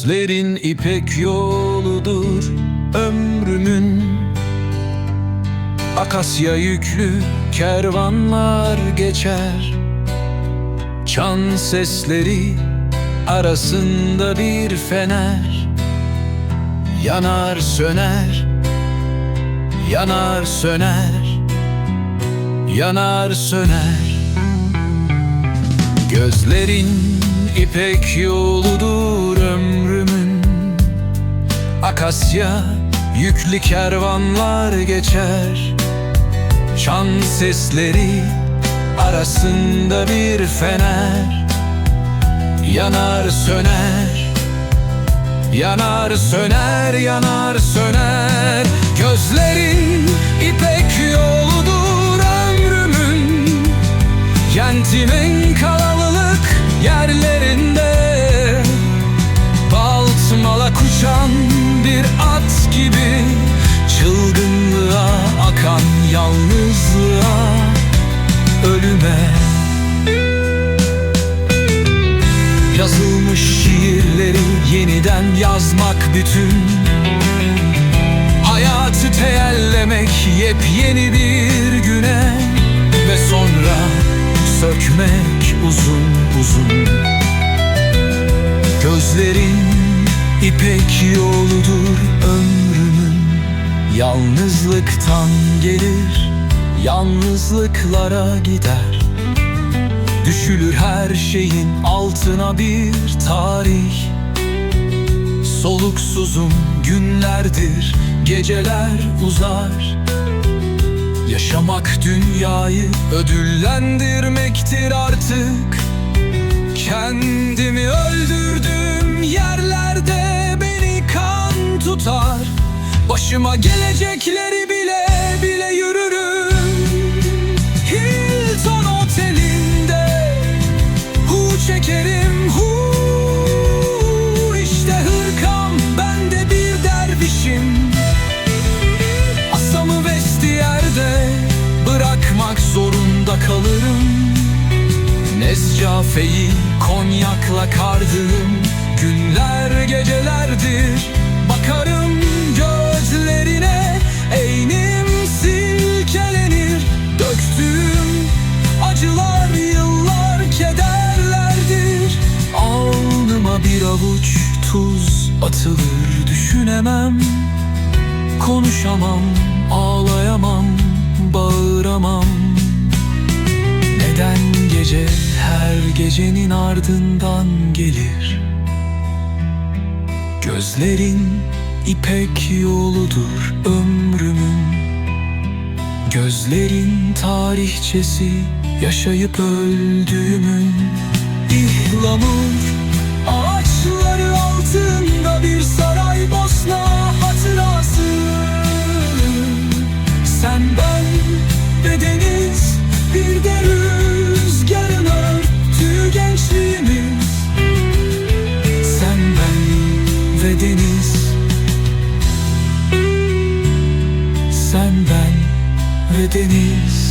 Gözlerin ipek yoludur ömrümün. Akasya yüklü kervanlar geçer. Çan sesleri arasında bir fener. Yanar söner Yanar söner Yanar söner. Gözlerin ipek yoludur ömrümün Akasya yüklü kervanlar geçer. Çan sesleri arasında bir fener. Yanar söner Yanar söner yanar söner. Gözlerin gibi Çılgınlığa akan yalnızlığa Ölüme Yazılmış şiirleri yeniden yazmak bütün Hayatı teyellemek yepyeni bir güne Ve sonra sökmek uzun uzun. Gözlerin ipek yoludur ömrümün Yalnızlıktan gelir, yalnızlıklara gider. Düşülür her şeyin altına bir tarih. Soluksuzum günlerdir, geceler uzar. Yaşamak dünyayı ödüllendirmektir artık. Kendimi öldürdüğüm Başıma gelecekleri bile bile yürürüm. Hilton Oteli'nde Hu çekerim hu. İşte hırkam ben de bir dervişim. Asamı vestiyerde bırakmak zorunda kalırım. Nezcafe'yi konyakla kardığım tuz atılır düşünemem. Konuşamam, ağlayamam, bağıramam. Neden gece her gecenin ardından gelir? Gözlerin ipek yoludur ömrümün. Gözlerin tarihçesi yaşayıp öldüğümün. İhlamur ve deniz. Sen ben ve deniz